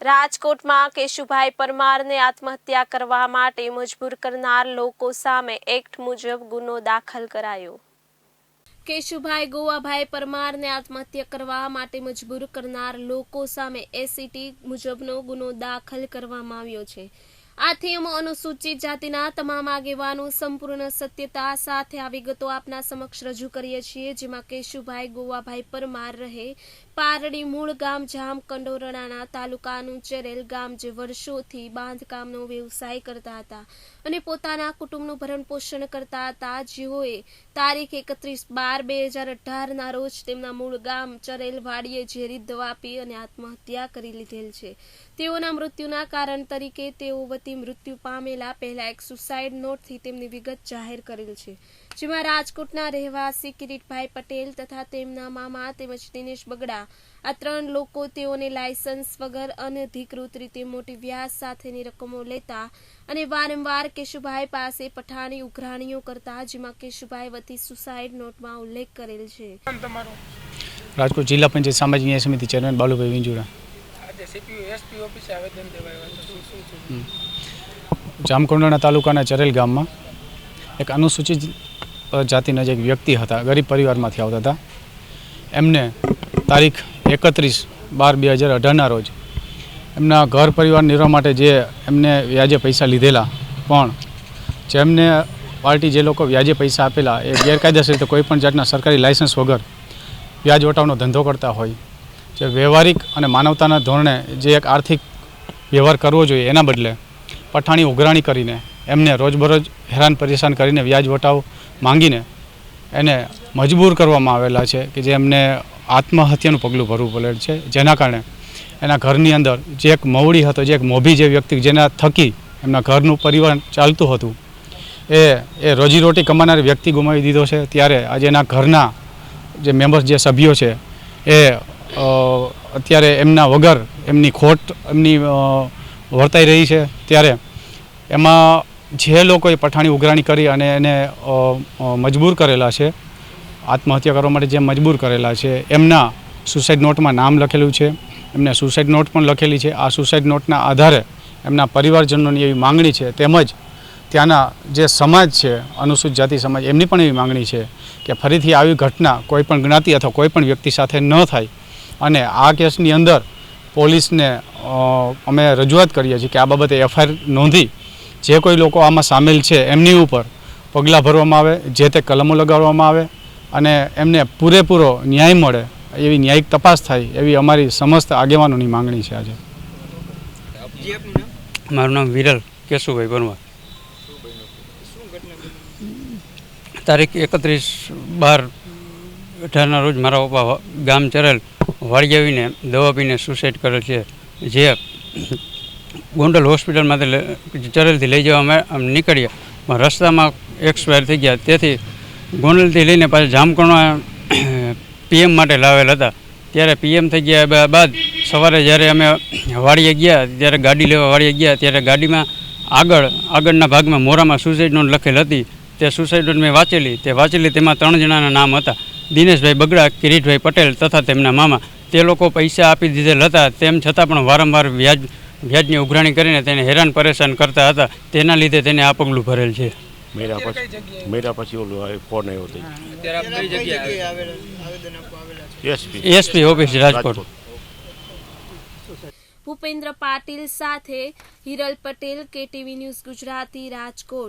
રાજકોટમાં કેશુભાઈ પરમારને આત્મહત્યા કરવા માટે મજબૂર કરનાર લોકો સામે એક્ટ મુજબ ગુનો દાખલ કરાયો. કેશુભાઈ ગોવાભાઈ પરમારને આત્મહત્યા કરવા માટે મજબૂર કરનાર લોકો સામે એસીટી મુજબનો ગુનો દાખલ કરવામાં આવ્યો છે. આથી થીમ અનુસૂચિત જાતિના તમામ આગેવાનો સંપૂર્ણ સત્યતા સાથે આ વિગતો આપના સમક્ષ રજૂ કરીએ છીએ, જેમાં કેશુભાઈ ગોવાભાઈ પરમાર રહે. પારડી મૂળ ગામ જામ કંડોરણાના તાલુકાનું ચેરેલ ગામ જે વર્ષોથી બાંધકામનો વ્યવસાય કરતા હતા અને પોતાના કુટુંબનું ભરણ પોષણ કરતા હતા. જેઓએ તારીખ એકત્રીસ બાર બે હજાર અઢારના રોજ તેમના મૂળ ગામ ચરેલ વાડીએ ઝેરી દવા પી અને આત્મહત્યા કરી લીધેલ છે. તેઓના મૃત્યુના કારણ તરીકે તેઓ વતી મૃત્યુ પામેલા પહેલા એક સુસાઇડ નોટથી તેમની વિગત જાહેર કરેલ છે. જેમાં રાજકોટના રહેવાસી કિરીટભાઈ પટેલ તથા તેમના મામા તેમજ દિનેશ બગડા. આ ત્રણ લોકો તેઓને લાયસન્સ વગર અનધિકૃત રીતે મોટી વ્યાજ સાથેની રકમો લેતા અને વારંવાર કેશુભાઈ પાસે પઠાણી ઉઘરાણીઓ કરતા જેમાં કેશુભાઈ વતી સુસાઇડ નોટમાં ઉલ્લેખ કરેલ છે. રાજકોટ જિલ્લા પંચાયત સામાજિક ન્યાય સમિતિ ચેરમેન બાલુભાઈ વિંજુરા. સીપીયુ તાલુકાના ચરેલ ગામમાં એક અનુસૂચિત જાતિના જે વ્યક્તિ હતા. ગરીબ પરિવારમાંથી આવતા હતા. એમને તારીખ એકત્રીસ બાર બે હજાર અઢારના રોજ એમના ઘર પરિવાર નિર્વાહ માટે જે એમને વ્યાજે પૈસા લીધેલા પણ જેમને પાર્ટી જે લોકો વ્યાજે પૈસા આપેલા એ ગેરકાયદેસર રીતે કોઈપણ જાતના સરકારી લાયસન્સ વગર વ્યાજ વટાવનો ધંધો કરતા હોય જે વ્યવહારિક અને માનવતાના ધોરણે જે એક આર્થિક વ્યવહાર કરવો જોઈએ એના બદલે પઠાણી ઉઘરાણી કરીને એમને રોજબરોજ હેરાન પરેશાન કરીને વ્યાજ વટાવ માંગીને એને મજબૂર કરવામાં આવેલા છે કે જે એમને આત્મહત્યાનું પગલું ભરવું પડે છે. જેના કારણે એના ઘરની અંદર જે એક મવડી હતો, જે એક મોભી જે વ્યક્તિ જેના થકી એમના ઘરનું પરિવાર ચાલતું હતું, એ એ રોજીરોટી કમાનાર વ્યક્તિ ગુમાવી દીધો છે. ત્યારે આજે એના ઘરના જે મેમ્બર્સ, જે સભ્યો છે, એ અત્યારે એમના વગર એમની ખોટ એમની વર્તાઈ રહી છે. ત્યારે એમાં જે લોકોએ પઠાણી ઉઘરાણી કરી અને એને મજબૂર કરેલા છે, આત્મહત્યા કરવા માટે જે મજબૂર કરેલા છે, એમના સુસાઇડ નોટમાં નામ લખેલું છે. એમને સુસાઇડ નોટ પણ લખેલી છે. આ સુસાઇડ નોટના આધારે એમના પરિવારજનોની એવી માંગણી છે. તેમજ ત્યાંના જે સમાજ છે, અનુસૂચિત જાતિ સમાજ, એમની પણ એવી માંગણી છે કે ફરીથી આવી ઘટના કોઈપણ જ્ઞાતિ અથવા કોઈપણ વ્યક્તિ સાથે ન થાય. અને આ કેસની અંદર પોલીસને અમે રજૂઆત કરીએ છીએ કે આ બાબતે એફઆઈઆર નોંધી જે કોઈ લોકો આમાં સામેલ છે એમની ઉપર પગલાં ભરવામાં આવે, જે તે કલમો લગાડવામાં આવે અને એમને પૂરેપૂરો ન્યાય મળે, એવી ન્યાયિક તપાસ થાય એવી અમારી સમસ્ત આગેવાનોની માંગણી છે આજે. મારું નામ વિરલ કેશુભાઈ પરમાર શું ઘટના બની તારીખ એકત્રીસ બાર અઢારના રોજ મારા પપ્પા ગામ ચરેલ વાળી આવીને દવા પીને સુસાઇડ કરે છે. જે ગોંડલ હોસ્પિટલમાંથી ચરેલથી લઈ જવા અમે નીકળ્યા. રસ્તામાં એક્સપાયર થઈ ગયા. તેથી ગોંડલથી લઈને પાછા જામકણવા પીએમ માટે લાવેલ હતા. ત્યારે પીએમ થઈ ગયા બાદ સવારે જ્યારે અમે વાડીએ ગયા, ત્યારે ગાડી લેવા વાડીએ ગયા, ત્યારે ગાડીમાં આગળ, આગળના ભાગમાં મોરામાં સુસાઇડ નોટ લખેલ હતી. તે સુસાઇડ નોટ મેં વાંચેલી. તે વાંચેલી તેમાં ત્રણ જણાના નામ હતા. દિનેશભાઈ બગડા, કિરીટભાઈ પટેલ તથા તેમના મામા. તે લોકો પૈસા આપી દીધેલ હતા. તેમ છતાં પણ વારંવાર વ્યાજ વ્યાજની ઉઘરાણી કરીને તેને હેરાન પરેશાન કરતા હતા. તેના લીધે તેને આ પગલું ભરેલ છે. મેરા પછી મેરા પછી ઓલું ફોન આવ્યો હતો. અત્યારે આપ કઈ જગ્યાએ આવેદન આપવા આવેલા છે. SP. SP office Rajkot. Bhupendra Patil સાથે હિરલ પટેલ કેટીવી ન્યૂઝ ગુજરાતી રાજકોટ.